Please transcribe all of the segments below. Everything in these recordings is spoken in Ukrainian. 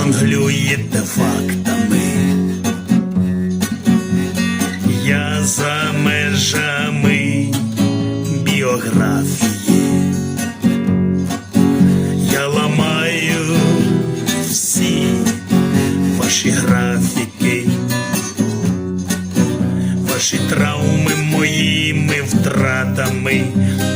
жонглюєте фактами. Я за межами біографії. Я ламаю всі ваші графіки, ваші травми моїми втратами,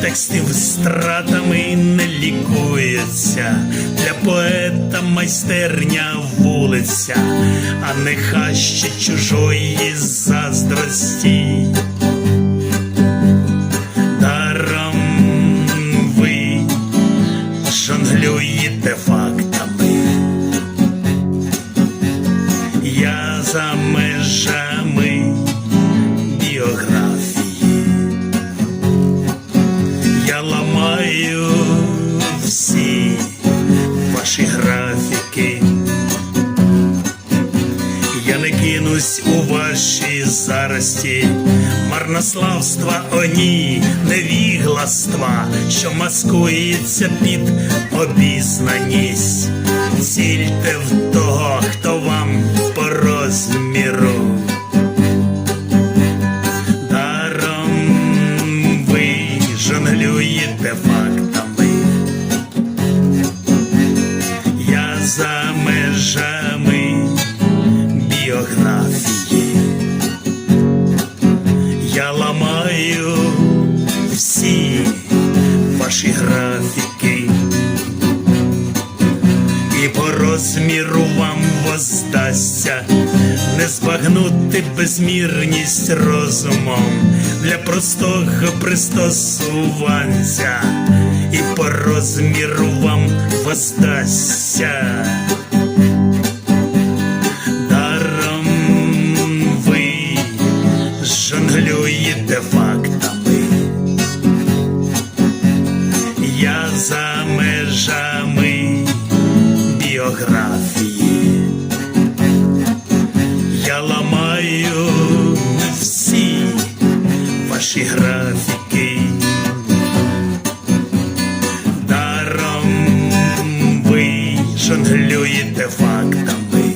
текстів стратами не лікується. Для поета майстерня вулиця, а не хащі чужої заздрості. Не кинусь у ваші зарості, марнославства, о ні, невігластва, що маскується під обізнаність. Цільте в того, хто вам по розміру. Даром ви жонглюєте фактами. Розміру вам воздасться не збагнути безмірність розумом для простого пристосуванця, і по розміру вам воздасться. Біографії. Я ламаю всі ваші графіки. Даром ви жонглюєте фактами.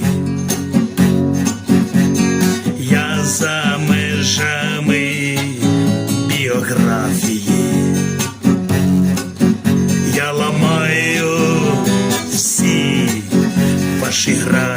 Я за межами біографії. Ваші графіки.